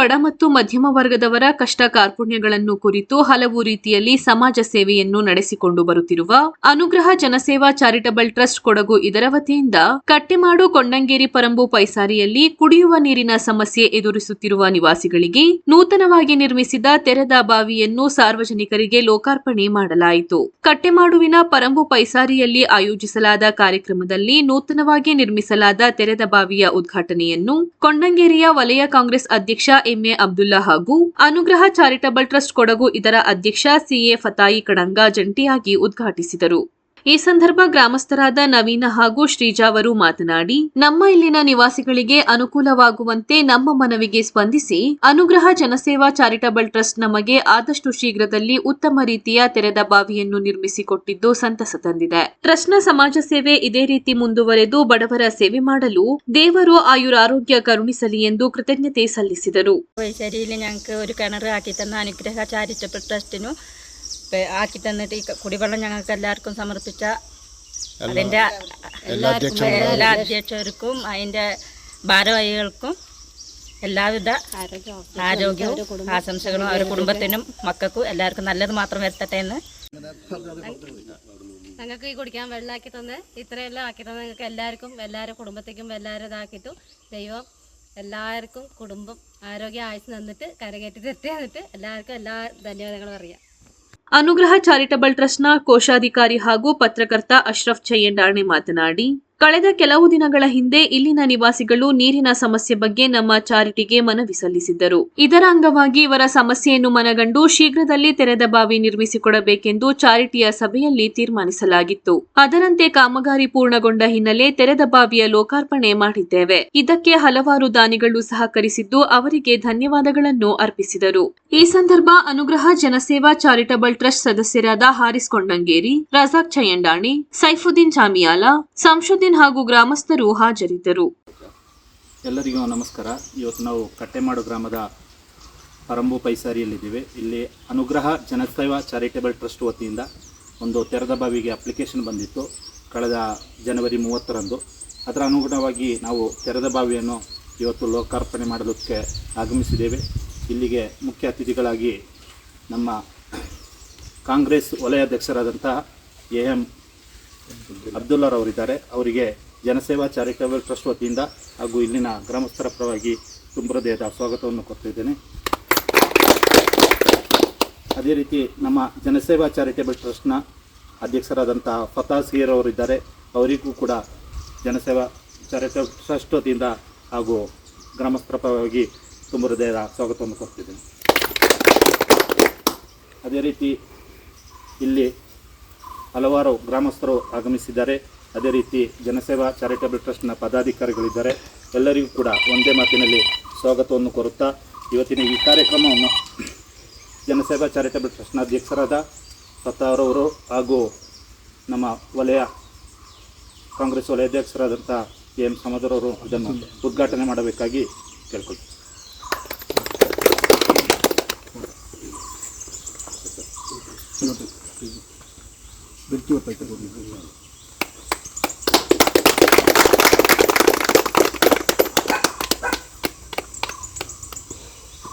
ಬಡ ಮತ್ತು ಮಧ್ಯಮ ವರ್ಗದವರ ಕಷ್ಟ ಕಾರ್ಪುಣ್ಯಗಳನ್ನು ಕುರಿತು ಹಲವು ರೀತಿಯಲ್ಲಿ ಸಮಾಜ ಸೇವೆಯನ್ನು ನಡೆಸಿಕೊಂಡು ಬರುತ್ತಿರುವ ಅನುಗ್ರಹ ಜನಸೇವಾ ಚಾರಿಟಬಲ್ ಟ್ರಸ್ಟ್ ಕೊಡಗು ಇದರ ವತಿಯಿಂದ ಕಟ್ಟೆಮಾಡು ಕೊಂಡಂಗೇರಿ ಪರಂಬು ಪೈಸಾರಿಯಲ್ಲಿ ಕುಡಿಯುವ ನೀರಿನ ಸಮಸ್ಯೆ ಎದುರಿಸುತ್ತಿರುವ ನಿವಾಸಿಗಳಿಗೆ ನೂತನವಾಗಿ ನಿರ್ಮಿಸಿದ ತೆರೆದ ಬಾವಿಯನ್ನು ಸಾರ್ವಜನಿಕರಿಗೆ ಲೋಕಾರ್ಪಣೆ ಮಾಡಲಾಯಿತು. ಕಟ್ಟೆಮಾಡುವಿನ ಪರಂಬು ಪೈಸಾರಿಯಲ್ಲಿ ಆಯೋಜಿಸಲಾದ ಕಾರ್ಯಕ್ರಮದಲ್ಲಿ ನೂತನವಾಗಿ ನಿರ್ಮಿಸಲಾದ ತೆರೆದ ಬಾವಿಯ ಉದ್ಘಾಟನೆಯನ್ನು ಕೊಂಡಂಗೇರಿಯ ವಲಯ ಕಾಂಗ್ರೆಸ್ ಅಧ್ಯಕ್ಷ ಎಂಎ ಅಬ್ದುಲ್ಲಾ ಹಾಗೂ ಅನುಗ್ರಹ ಚಾರಿಟಬಲ್ ಟ್ರಸ್ಟ್ ಕೊಡಗು ಇದರ ಅಧ್ಯಕ್ಷ ಸಿಎ ಫತಾಯಿ ಕಡಂಗ ಜಂಟಿಯಾಗಿ ಉದ್ಘಾಟಿಸಿದರು. ಈ ಸಂದರ್ಭ ಗ್ರಾಮಸ್ಥರಾದ ನವೀನ ಹಾಗೂ ಶ್ರೀಜಾವರು ಮಾತನಾಡಿ, ನಮ್ಮ ಇಲ್ಲಿನ ನಿವಾಸಿಗಳಿಗೆ ಅನುಕೂಲವಾಗುವಂತೆ ನಮ್ಮ ಮನವಿಗೆ ಸ್ಪಂದಿಸಿ, ಅನುಗ್ರಹ ಜನಸೇವಾ ಚಾರಿಟಬಲ್ ಟ್ರಸ್ಟ್ ನಮಗೆ ಆದಷ್ಟು ಶೀಘ್ರದಲ್ಲಿ ಉತ್ತಮ ರೀತಿಯ ತೆರೆದ ಬಾವಿಯನ್ನು ನಿರ್ಮಿಸಿಕೊಟ್ಟಿದ್ದು ಸಂತಸ ತಂದಿದೆ. ಟ್ರಸ್ಟ್ನ ಸಮಾಜ ಸೇವೆ ಇದೇ ರೀತಿ ಮುಂದುವರೆದು ಬಡವರ ಸೇವೆ ಮಾಡಲು ದೇವರು ಆಯುರಾರೋಗ್ಯ ಕರುಣಿಸಲಿ ಎಂದು ಕೃತಜ್ಞತೆ ಸಲ್ಲಿಸಿದರು. ಅನುಗ್ರಹ ಚಾರಿಟಬಲ್ ಟ್ರಸ್ಟಿನ ಚಾರಿಟಬಲ್ ആക്കി തന്നിട്ട് ഈ കുടിവെള്ളം ഞങ്ങൾക്ക് എല്ലാവർക്കും സമർപ്പിച്ച അതിന്റെ എല്ലാ അധ്യക്ഷർക്കും അതിന്റെ ഭാരവാഹികൾക്കും എല്ലാവിധ ആരോഗ്യവും ആശംസകളും അവരുടെ കുടുംബത്തിനും മക്കൾക്കും എല്ലാവർക്കും നല്ലത് മാത്രം വരുത്തട്ടെ എന്ന്. ഞങ്ങൾക്ക് ഈ കുടിക്കാൻ വെള്ളമാക്കി തന്ന് ഇത്രയെല്ലാം ആക്കി തന്നെ ഞങ്ങൾക്ക് എല്ലാവർക്കും എല്ലാവരുടെ കുടുംബത്തേക്കും എല്ലാവരും ഇതാക്കിയിട്ടു ദൈവം എല്ലാവർക്കും കുടുംബം ആരോഗ്യ ആയുസ് തന്നിട്ട് കരകയറ്റി തെറ്റി തന്നിട്ട് എല്ലാവർക്കും എല്ലാ ധന്യവാദങ്ങളും അറിയാം. ಅನುಗ್ರಹ ಚಾರಿಟಬಲ್ ಟ್ರಸ್ಟ್ನ ಕೋಶಾಧಿಕಾರಿ ಹಾಗೂ ಪತ್ರಕರ್ತ ಅಶ್ರಫ್ ಚಯ್ಯಂಡಾಣೆ ಮಾತನಾಡಿ ಕಳೆದ ಕೆಲವು ದಿನಗಳ ಹಿಂದೆ ಇಲ್ಲಿನ ನಿವಾಸಿಗಳು ನೀರಿನ ಸಮಸ್ಯೆ ಬಗ್ಗೆ ನಮ್ಮ ಚಾರಿಟಿಗೆ ಮನವಿ ಸಲ್ಲಿಸಿದ್ದರು. ಇದರ ಅಂಗವಾಗಿ ಇವರ ಸಮಸ್ಯೆಯನ್ನು ಮನಗಂಡು ಶೀಘ್ರದಲ್ಲಿ ತೆರೆದ ಬಾವಿ ನಿರ್ಮಿಸಿಕೊಡಬೇಕೆಂದು ಚಾರಿಟಿಯ ಸಭೆಯಲ್ಲಿ ತೀರ್ಮಾನಿಸಲಾಗಿತ್ತು. ಅದರಂತೆ ಕಾಮಗಾರಿ ಪೂರ್ಣಗೊಂಡ ಹಿನ್ನೆಲೆ ತೆರೆದ ಬಾವಿಯ ಲೋಕಾರ್ಪಣೆ ಮಾಡಿದ್ದೇವೆ. ಇದಕ್ಕೆ ಹಲವಾರು ದಾನಿಗಳು ಸಹಕರಿಸಿದ್ದು ಅವರಿಗೆ ಧನ್ಯವಾದಗಳನ್ನು ಅರ್ಪಿಸಿದರು. ಈ ಸಂದರ್ಭ ಅನುಗ್ರಹ ಜನಸೇವಾ ಚಾರಿಟಬಲ್ ಟ್ರಸ್ಟ್ ಸದಸ್ಯರಾದ ಹಾರಿಸ್ ಕೊಂಡಂಗೇರಿ, ರಜಾಕ್ ಚಯಂಡಾಣಿ, ಸೈಫುದ್ದೀನ್ ಚಾಮಿಯಾಲ ಹಾಗೂ ಗ್ರಾಮಸ್ಥರು ಹಾಜರಿದ್ದರು. ಎಲ್ಲರಿಗೂ ನಮಸ್ಕಾರ. ಇವತ್ತು ನಾವು ಕಟ್ಟೆಮಾಡು ಗ್ರಾಮದ ಪರಂಬು ಪೈಸಾರಿಯಲ್ಲಿದ್ದೇವೆ. ಇಲ್ಲಿ ಅನುಗ್ರಹ, ಜನಸೇವಾ, ಚಾರಿಟೇಬಲ್ ಟ್ರಸ್ಟ್ ವತಿಯಿಂದ ಒಂದು ತೆರೆದ ಬಾವಿಗೆ ಅಪ್ಲಿಕೇಶನ್ ಬಂದಿತ್ತು ಕಳೆದ ಜನವರಿ ಮೂವತ್ತರಂದು. ಅದರ ಅನುಗುಣವಾಗಿ ನಾವು ತೆರೆದ ಬಾವಿಯನ್ನು ಇವತ್ತು ಲೋಕಾರ್ಪಣೆ ಮಾಡಲಿಕ್ಕೆ ಆಗಮಿಸಿದ್ದೇವೆ. ಇಲ್ಲಿಗೆ ಮುಖ್ಯ ಅತಿಥಿಗಳಾಗಿ ನಮ್ಮ ಕಾಂಗ್ರೆಸ್ ವಲಯಾಧ್ಯಕ್ಷರಾದಂಥ ಎ ಎಂ ಅಬ್ದುಲ್ಲಾರವರಿದ್ದಾರೆ ಅವರಿಗೆ ಜನಸೇವಾ ಚಾರಿಟೇಬಲ್ ಟ್ರಸ್ಟ್ ವತಿಯಿಂದ ಹಾಗೂ ಇಲ್ಲಿನ ಗ್ರಾಮಸ್ಥರ ಪರವಾಗಿ ತುಂಬ ಹೃದಯದ ಸ್ವಾಗತವನ್ನು ಕೊಡ್ತಿದ್ದೇನೆ ಅದೇ ರೀತಿ ನಮ್ಮ ಜನಸೇವಾ ಚಾರಿಟೇಬಲ್ ಟ್ರಸ್ಟ್ನ ಅಧ್ಯಕ್ಷರಾದಂತಹ ಫತಾ ಸಿಯರ್ ಅವರಿದ್ದಾರೆ. ಅವರಿಗೂ ಕೂಡ ಜನಸೇವಾ ಚಾರಿಟೇಬಲ್ ಟ್ರಸ್ಟ್ ವತಿಯಿಂದ ಹಾಗೂ ಗ್ರಾಮಸ್ಥರ ಪರವಾಗಿ ತುಂಬ ಹೃದಯದ ಸ್ವಾಗತವನ್ನು ಕೊಡ್ತಿದ್ದೇನೆ ಅದೇ ರೀತಿ ಇಲ್ಲಿ ಹಲವಾರು ಗ್ರಾಮಸ್ಥರು ಆಗಮಿಸಿದ್ದಾರೆ. ಅದೇ ರೀತಿ ಜನಸೇವಾ ಚಾರಿಟಬಲ್ ಟ್ರಸ್ಟ್ನ ಪದಾಧಿಕಾರಿಗಳಿದ್ದಾರೆ. ಎಲ್ಲರಿಗೂ ಕೂಡ ಒಂದೇ ಮಾತಿನಲ್ಲಿ ಸ್ವಾಗತವನ್ನು ಕೋರುತ್ತಾ, ಇವತ್ತಿನ ಈ ಕಾರ್ಯಕ್ರಮವನ್ನು ಜನಸೇವಾ ಚಾರಿಟಬಲ್ ಟ್ರಸ್ಟ್ನ ಅಧ್ಯಕ್ಷರಾದ ಸತ್ತಾರವರು ಹಾಗೂ ನಮ್ಮ ವಲಯ ಕಾಂಗ್ರೆಸ್ ವಲಯಾಧ್ಯಕ್ಷರಾದಂಥ ಎ ಎಂ ಸಮದರವರು ಅದನ್ನು ಉದ್ಘಾಟನೆ ಮಾಡಬೇಕಾಗಿ Dua paket.